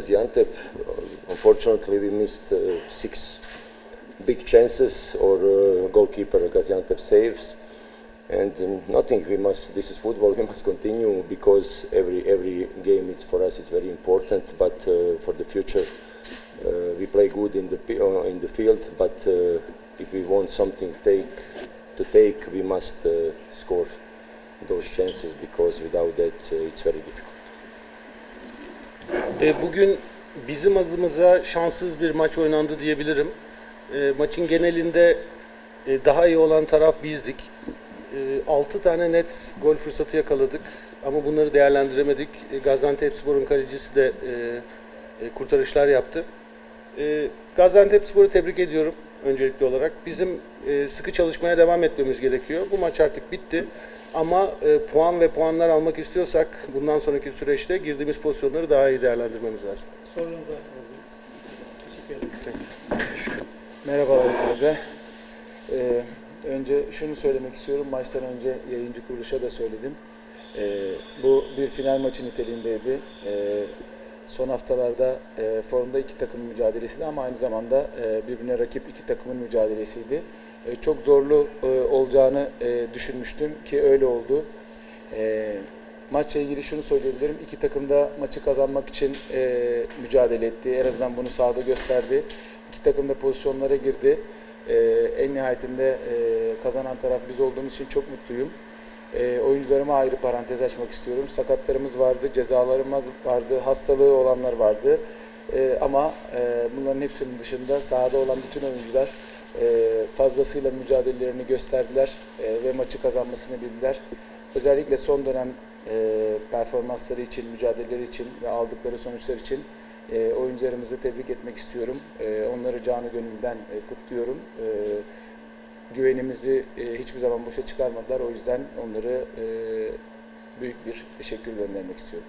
Gaziantep. Unfortunately, we missed uh, six big chances or uh, goalkeeper Gaziantep saves. And um, nothing. We must. This is football. We must continue because every every game is for us. It's very important. But uh, for the future, we play good in the in the field. But if we want something take to take, we must score those chances because without that, uh, it's very difficult. E, bugün bizim adımıza şanssız bir maç oynandı diyebilirim. E, maçın genelinde e, daha iyi olan taraf bizdik. E, 6 tane net gol fırsatı yakaladık ama bunları değerlendiremedik. E, Gaziantepspor'un kalecisi de e, e, kurtarışlar yaptı. E, Gaziantepspor'u tebrik ediyorum öncelikli olarak. Bizim e, sıkı çalışmaya devam etmemiz gerekiyor. Bu maç artık bitti. Ama e, puan ve puanlar almak istiyorsak bundan sonraki süreçte girdiğimiz pozisyonları daha iyi değerlendirmemiz lazım. Sorularınızı sorabiliriz. Teşekkür ederim. Merhabalar hepinize. Ee, önce şunu söylemek istiyorum. Maçtan önce yayıncı kuruluşa da söyledim. Ee, bu bir final maçı niteliğindeydi. Ee, son haftalarda e, formda iki takımın mücadelesiydi ama aynı zamanda e, birbirine rakip iki takımın mücadelesiydi. E, çok zorlu e, olacağını e, düşünmüştüm ki öyle oldu. E, maçla ilgili şunu söyleyebilirim. İki takım da maçı kazanmak için e, mücadele etti. En azından bunu sahada gösterdi. İki takım da pozisyonlara girdi. E, en nihayetinde e, kazanan taraf biz olduğumuz için çok mutluyum. E, oyuncularıma ayrı parantez açmak istiyorum. Sakatlarımız vardı, cezalarımız vardı, hastalığı olanlar vardı. E, ama e, bunların hepsinin dışında sahada olan bütün oyuncular e, fazlasıyla mücadelelerini gösterdiler e, ve maçı kazanmasını bildiler. Özellikle son dönem e, performansları için, mücadeleleri için ve aldıkları sonuçlar için e, oyuncularımızı tebrik etmek istiyorum. E, onları canı gönülden e, kutluyorum. E, güvenimizi e, hiçbir zaman boşa çıkarmadılar. O yüzden onları e, büyük bir teşekkür göndermek istiyorum.